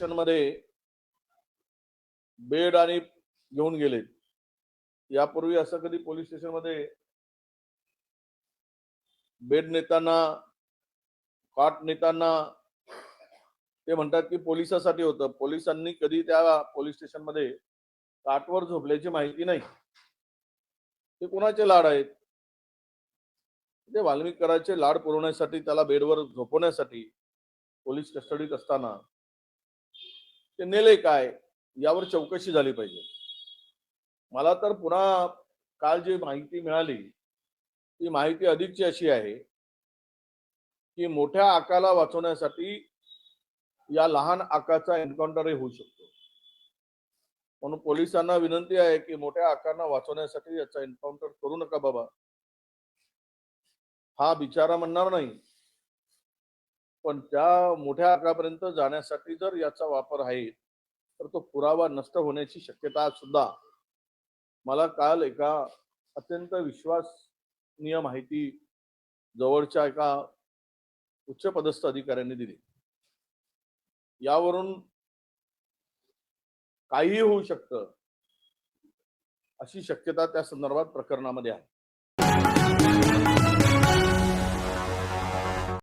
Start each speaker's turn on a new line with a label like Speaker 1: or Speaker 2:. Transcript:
Speaker 1: Station bed आणि घेऊन गेले. यापूर्वी असं कधी पोलीस स्टेशनमध्ये बेड नेताना काट नेताना ते म्हणतात की पोलिसासाठी होतं. पोलिसांनी कधी त्या पोलीस स्टेशनमध्ये काटवर झोपल्याची माहिती नाही. ते कोणाचे लाड आहेत? ते वाल्मिक लाड पुरवण्यासाठी त्याला बेडवर झोपवण्यासाठी पोलीस कस्टडीत असताना ते नेले काय? यावर चौकशी झाली पाहिजे. मला तर पुन्हा काल जी माहिती मिळाली ती माहिती अधिकची अशी आहे की मोठ्या आकाला वाचवण्यासाठी या लहान आकाचा एन्काउंटरही होऊ शकतो. म्हणून पोलिसांना विनंती आहे की मोठ्या आकांना वाचवण्यासाठी याचा एन्काउंटर करू नका बाबा. हा बिचारा म्हणणार नाही. पण त्या मोठ्या आकारापर्यंत जाण्यासाठी जर याचा वापर आहे तर तो पुरावा नष्ट होण्याची शक्यता सुद्धा. मला काल एका अत्यंत विश्वासनीय माहिती जवळच्या एका उच्च पदस्थ अधिकाऱ्यांनी दिली. यावरून काहीही होऊ शकतं अशी शक्यता त्या संदर्भात प्रकरणामध्ये आहे.